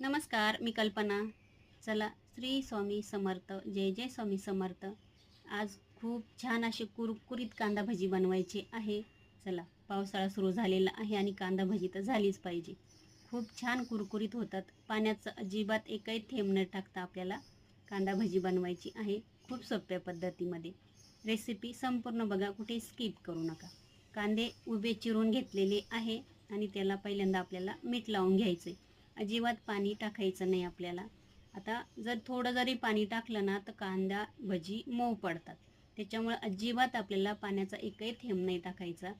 नमस्कार मी कल्पना. चला श्री स्वामी समर्थ जय जय स्वामी समर्थ. आज खूप छान अशी कुरकुरीत कांदा भजी बनवायची आहे. चला पावसाळा सुरू झालेला आहे आणि कांदा भजी तर झालीच पाहिजे. खूप छान कुरकुरीत होतात. पाण्याचं अजिबात एकही थेंब न टाकता आपल्याला कांदा भजी बनवायची आहे खूप सोप्या पद्धतीमध्ये. रेसिपी संपूर्ण बघा कुठे स्किप करू नका. कांदे उभे चिरून घेतलेले आहे आणि त्याला पहिल्यांदा आपल्याला मीठ लावून घ्यायचे अजिबात पाणी टाकायचं नाही आपल्याला. आता जर थोडं जरी पाणी टाकलं ना तर कांदा भजी मऊ पडतात. त्याच्यामुळे अजिबात आपल्याला पाण्याचा एकही थेंब नाही टाकायचा.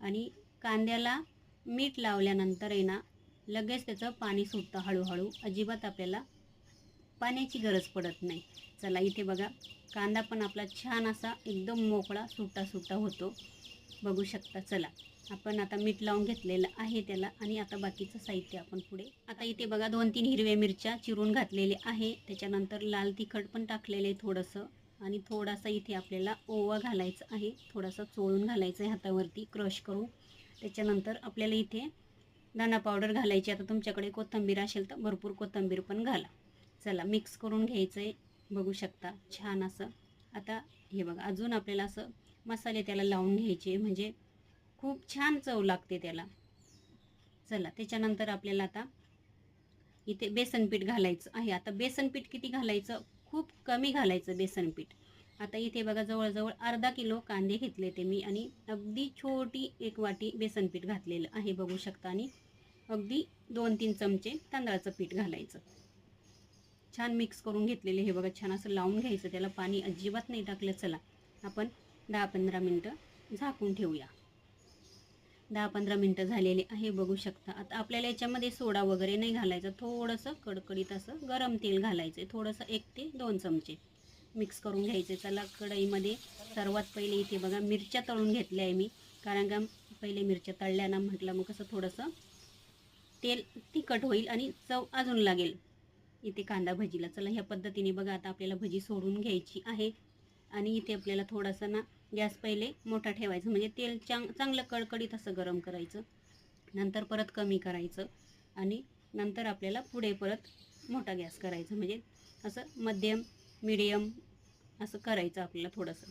आणि कांद्याला मीठ लावल्यानंतर आहे ना लगेच त्याचं पाणी सुटतं हळूहळू. अजिबात आपल्याला पाण्याची गरज पडत नाही. चला इथे बघा. कांदा पण आपला छान असा एकदम मोकळा सुट्टा सुट्टा होतो. बघू शकता. चला आपण आता मीठ लावून घेतलेलं आहे त्याला आणि आता बाकीचं साहित्य आपण पुढे. आता इथे बघा दोन तीन हिरव्या मिरच्या चिरून घातलेले आहे. त्याच्यानंतर लाल तिखट पण टाकलेलं आहे थोडंसं आणि थोडासा इथे आपल्याला ओवा घालायचं आहे. थोडासा चोळून घालायचं आहे हातावरती क्रश करून. त्याच्यानंतर आपल्याला इथे दाणा पावडर घालायची. आता तुमच्याकडे कोथिंबीर असेल तर भरपूर कोथिंबीर पण घाला. चला मिक्स करून घ्यायचं आहे बघू शकता छान असं. आता हे बघा अजून आपल्याला असं मसाले त्याला लावून घ्यायचे. म्हणजे खूप छान चव लागते त्याला. चला त्याच्यानंतर आपल्याला आता इथे बेसन पीठ घालायचं आहे. आता बेसन पीठ किती घालायचं? खूप कमी घालायचं बेसन पीठ आता इथे बघा जवळजवळ अर्धा किलो कांदे घेतले ते मी आणि अगदी छोटी एक वाटी बेसन पीठ घातलेलं आहे. बघू शकता आणि अगदी दोन तीन चमचे तांदळाचं पीठ घालायचं. छान मिक्स करून घेतलेले हे बघा छान असं लावून घ्यायचं. त्याला पाणी अजिबात नाही टाकलं. चला आपण दहा पंधरा मिनटं झाकून ठेवूया. दहा पंधरा मिनटं झालेले आहे बघू शकता. आता आपल्याला याच्यामध्ये सोडा वगैरे नाही घालायचा. थोडंसं कडकडीत असं गरम तेल घालायचं आहे थोडंसं एक ते दोन चमचे मिक्स करून घ्यायचे. चला कढईमध्ये सर्वात पहिले इथे बघा मिरच्या तळून घेतल्या आहे मी. कारण का पहिले मिरच्या तळल्या ना म्हटलं मग कसं थोडंसं तेल तिखट होईल आणि चव अजून लागेल. इथे कांदा भजीला. चला ह्या पद्धतीने बघा आता आपल्याला भजी सोडून घ्यायची आहे. आणि इथे आपल्याला थोडासा ना गॅस पहिले मोठा ठेवायचं. म्हणजे तेल चांग चांगलं कडकडीत असं गरम करायचं. नंतर परत कमी करायचं. आणि नंतर आपल्याला पुढे परत मोठा गॅस करायचा. म्हणजे असं मध्यम मिडियम असं करायचं आपल्याला थोडंसं.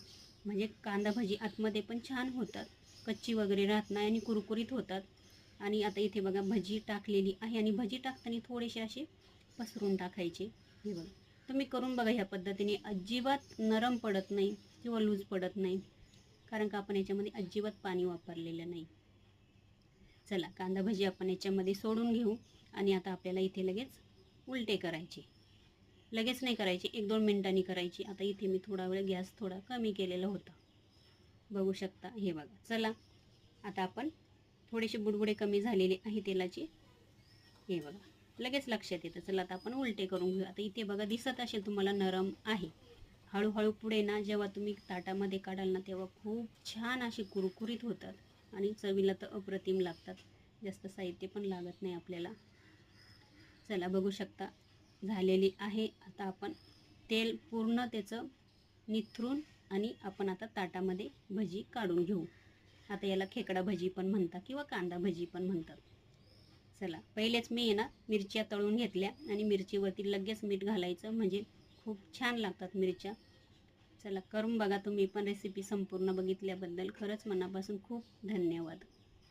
म्हणजे कांदा भजी आतमध्ये पण छान होतात. कच्ची वगैरे राहत नाही आणि कुरकुरीत होतात. आणि आता इथे बघा भजी टाकलेली आहे. आणि भजी टाकताना थोडेसे असे पसरून टाकायचे. हे बघा. तुम्ही करून बघा ह्या पद्धतीने. अजिबात नरम पडत नाही किंवा लूज पडत नाही. कारण का आपण याच्यामध्ये अजिबात पाणी वापरलेलं नाही. चला कांदा भजी आपण याच्यामध्ये सोडून घेऊ. आणि आता आपल्याला इथे लगेच उलटे करायचे. लगेच नाही करायचे एक दोन मिनटांनी करायची. आता इथे मी थोडा वेळ गॅस थोडा कमी केलेला होता. बघू शकता हे बघा. चला आता आपण थोडेसे बुडबुडे कमी झालेले आहे तेलाचे. हे बघा. लगेच लक्षात येतं चला आता आपण उलटे करून घेऊ. आता इथे बघा दिसत असेल तुम्हाला नरम आहे. हळूहळू पुढे ना जेव्हा तुम्ही ताटामध्ये काढाल ना तेव्हा खूप छान असे कुरकुरीत होतात आणि चवीला तर अप्रतिम लागतात. जास्त साहित्य पण लागत नाही आपल्याला. चला बघू शकता झालेली आहे. आता आपण तेल पूर्ण त्याचं निथरून आणि आपण आता ताटामध्ये भजी काढून घेऊ. आता याला खेकडा भजी पण म्हणतात किंवा कांदा भजी पण म्हणतात. चला. पहिलेच मी आहे ना मिरच्या तळून घेतल्या आणि मिरचीवरती लगेच मीठ घालायचं म्हणजे खूप छान लागतात मिरच्या. चला करून बघा तुम्ही पण रेसिपी संपूर्ण बघितल्याबद्दल. खरंच मनापासून खूप धन्यवाद.